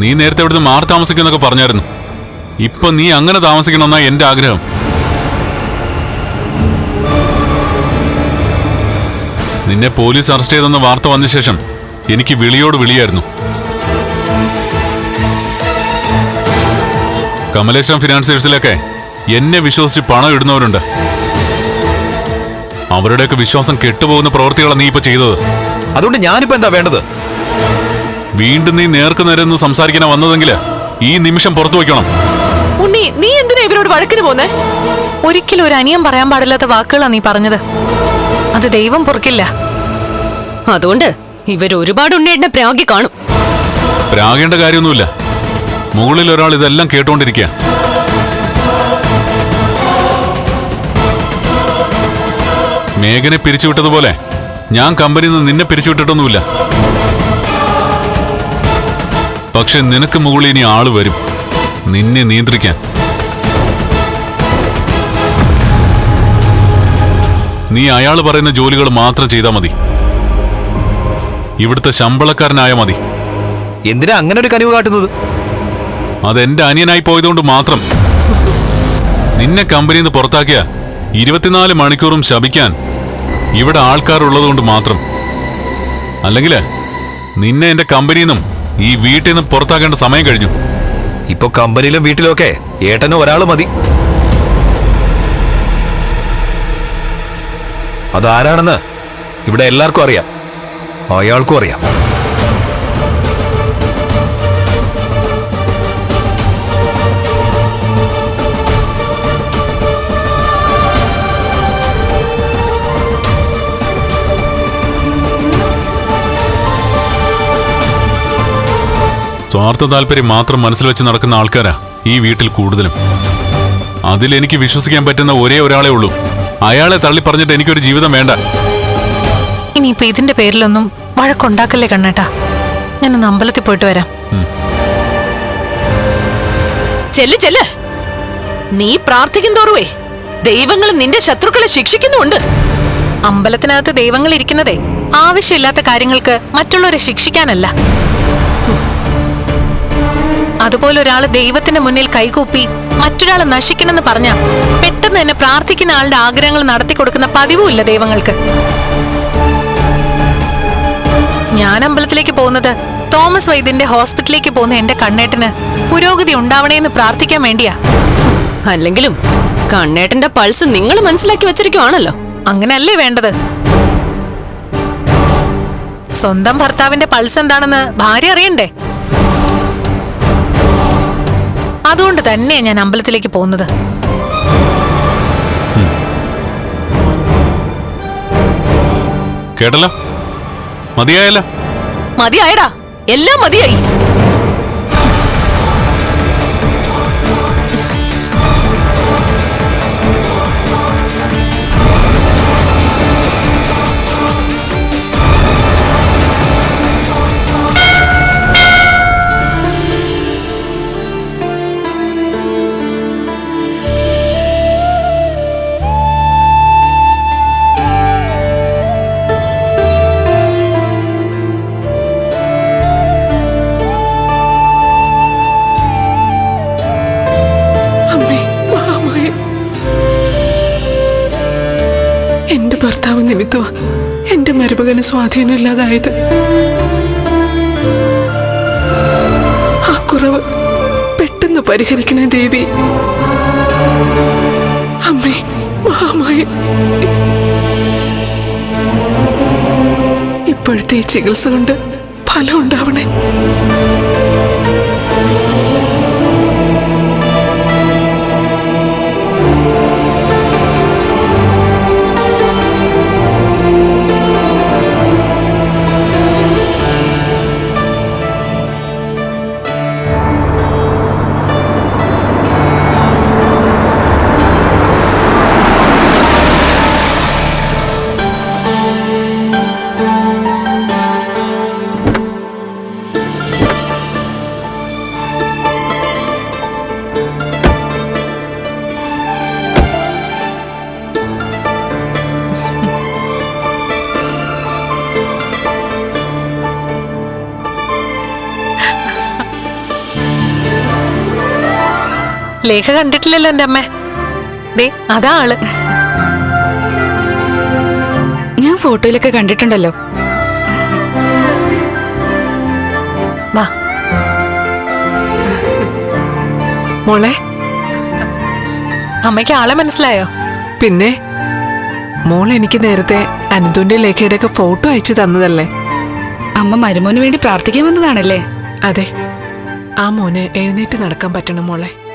നീ നേരത്തെ ഇവിടുന്ന് മാറി താമസിക്കുന്നൊക്കെ പറഞ്ഞായിരുന്നു. ഇപ്പൊ നീ അങ്ങനെ താമസിക്കണമെന്നാ എന്റെ ആഗ്രഹം. നിന്നെ പോലീസ് അറസ്റ്റ് ചെയ്തെന്ന വാർത്ത വന്ന ശേഷം എനിക്ക് വിളിയോട് വിളിയായിരുന്നു. കമലേശ്വരം ഫിനാൻസിയേഴ്സിലൊക്കെ എന്നെ വിശ്വസിച്ച് പണം ഇടുന്നവരുണ്ട്. അവരുടെയൊക്കെ വിശ്വാസം കെട്ടുപോകുന്ന പ്രവൃത്തികളാണ് നീ ഇപ്പൊ ചെയ്തത്. അതുകൊണ്ട് ഞാനിപ്പോ എന്താ വേണ്ടത്? വീണ്ടും നീ നേർക്ക് നേരെ ഒന്ന് സംസാരിക്കാനാ വന്നതെങ്കിൽ ഈ നിമിഷം പുറത്തു വയ്ക്കണം. ഉണ്ണി നീ എന്തിനാ ഇവരോട് വഴക്കിന് പോന്നേ? ഒരിക്കലും ഒരു അനിയം പറയാൻ പാടില്ലാത്ത വാക്കുകളാ നീ പറഞ്ഞത്. അത് ദൈവം പൊറുക്കില്ല. അതുകൊണ്ട് ഇവർ ഒരുപാട് ഉണ്ണിയേട്ടനെ പ്രാഗി കാണും. പ്രാകേണ്ട കാര്യമൊന്നുമില്ല. മുകളിൽ ഒരാൾ ഇതെല്ലാം കേട്ടോണ്ടിരിക്കുക മേഘനെ പിരിച്ചുവിട്ടതുപോലെ ഞാൻ കമ്പനിയിൽ നിന്ന് നിന്നെ പിരിച്ചുവിട്ടിട്ടൊന്നുമില്ല. പക്ഷെ നിനക്ക് മുകളിൽ ഇനി ആൾ വരും. നിന്നെ നിയന്ത്രിക്കാൻ. നീ അയാൾ പറയുന്ന ജോലികൾ മാത്രം ചെയ്താൽ മതി. ഇവിടുത്തെ ശമ്പളക്കാരനായ മതി. എന്തിനാ അങ്ങനെ ഒരു കനിവ് കാട്ടുന്നത്? അതെന്റെ അനിയനായി പോയതുകൊണ്ട് മാത്രം. നിന്നെ കമ്പനിയിൽ നിന്ന് പുറത്താക്കിയ ഇരുപത്തിനാല് മണിക്കൂറും ശപിക്കാൻ ഇവിടെ ആൾക്കാരുള്ളതുകൊണ്ട് മാത്രം. അല്ലെങ്കിൽ നിന്നെ എന്റെ കമ്പനിയിൽ നിന്നും ഈ വീട്ടിൽ നിന്ന് പുറത്താക്കേണ്ട സമയം കഴിഞ്ഞു. ഇപ്പൊ കമ്പനിയിലും വീട്ടിലും ഒക്കെ ഏട്ടനും ഒരാൾ മതി. അതാരാണെന്ന് ഇവിടെ എല്ലാവർക്കും അറിയാം. അയാൾക്കും അറിയാം. സ്വാർത്ഥ താല്പര്യം മാത്രം മനസ്സിൽ വെച്ച് നടക്കുന്ന ആൾക്കാരാ ഈ വീട്ടിൽ കൂടുതലും. അതിൽ എനിക്ക് വിശ്വസിക്കാൻ പറ്റുന്ന ഒരേ ഒരാളേ ഉള്ളൂ. അയാളെ തള്ളി പറഞ്ഞിട്ട് എനിക്കൊരു ജീവിതം വേണ്ട. ഇനിയിപ്പൊ ഇതിന്റെ പേരിലൊന്നും വഴക്കുണ്ടാക്കല്ലേ കണ്ണേട്ടാ? ഞാനൊന്ന് അമ്പലത്തിൽ പോയിട്ട് വരാം. ചെല്ല് ചെല്ല്. നീ പ്രാർത്ഥിക്കും തോറുവേ. ദൈവങ്ങൾ നിന്റെ ശത്രുക്കളെ ശിക്ഷിക്കുന്നുണ്ട് അമ്പലത്തിനകത്ത് ദൈവങ്ങൾ ഇരിക്കുന്നതേ ആവശ്യമില്ലാത്ത കാര്യങ്ങൾക്ക് മറ്റുള്ളവരെ ശിക്ഷിക്കാനല്ല. അതുപോലെ ഒരാൾ ദൈവത്തിന്റെ മുന്നിൽ കൈകൂപ്പി മറ്റൊരാൾ നശിക്കണമെന്ന് പറഞ്ഞ പെട്ടെന്ന് തന്നെ പ്രാർത്ഥിക്കുന്ന ആളുടെ ആഗ്രഹങ്ങൾ നടത്തി കൊടുക്കുന്ന പതിവുമില്ല ദൈവങ്ങൾക്ക്. ഞാൻ അമ്പലത്തിലേക്ക് പോകുന്നത് തോമസ് വൈദ്യന്റെ ഹോസ്പിറ്റലിലേക്ക് പോകുന്ന എന്റെ കണ്ണേട്ടന് പുരോഗതി ഉണ്ടാവണേന്ന് പ്രാർത്ഥിക്കാൻ വേണ്ടിയാ. അല്ലെങ്കിലും കണ്ണേട്ടന്റെ പൾസ് നിങ്ങൾ മനസ്സിലാക്കി വെച്ചിരിക്കുവാണല്ലോ. അങ്ങനല്ലേ വേണ്ടത്? സ്വന്തം ഭർത്താവിന്റെ പൾസ് എന്താണെന്ന് ഭാര്യ അറിയണ്ടേ? അതുകൊണ്ട് തന്നെ ഞാൻ അമ്പലത്തിലേക്ക് പോകുന്നത്. കേട്ടല്ലോ? മതിയായല്ലോ? മതിയായടാ. എല്ലാം മതിയായി. ഭർത്താവ് നിമിത്തമാ എന്റെ മരുമകന് സ്വാധീനമില്ലാതായത്. ആ കുറവ് പെട്ടെന്ന് പരിഹരിക്കണേ ദേവി. അമ്മേ മഹാമായ. ഇപ്പോഴത്തെ ചികിത്സ കൊണ്ട് ഫലം ഉണ്ടാവണേ. ലേഖ കണ്ടിട്ടില്ലല്ലോ എന്റെ അമ്മ. ദേ അതാ ആൾ. ഞാൻ ഫോട്ടോയിലൊക്കെ കണ്ടിട്ടുണ്ടല്ലോ. വാ. മോളെ അമ്മയ്ക്ക് ആളെ മനസ്സിലായോ? പിന്നെ മോൾ എനിക്ക് നേരത്തെ അനന്തുന്റെ ലേഖയുടെ ഒക്കെ ഫോട്ടോ അയച്ചു തന്നതല്ലേ? അമ്മ മരുമോന് വേണ്ടി പ്രാർത്ഥിക്കാൻ വന്നതാണല്ലേ? അതെ ആ മോന് എഴുന്നേറ്റ് നടക്കാൻ പറ്റണം മോളെ.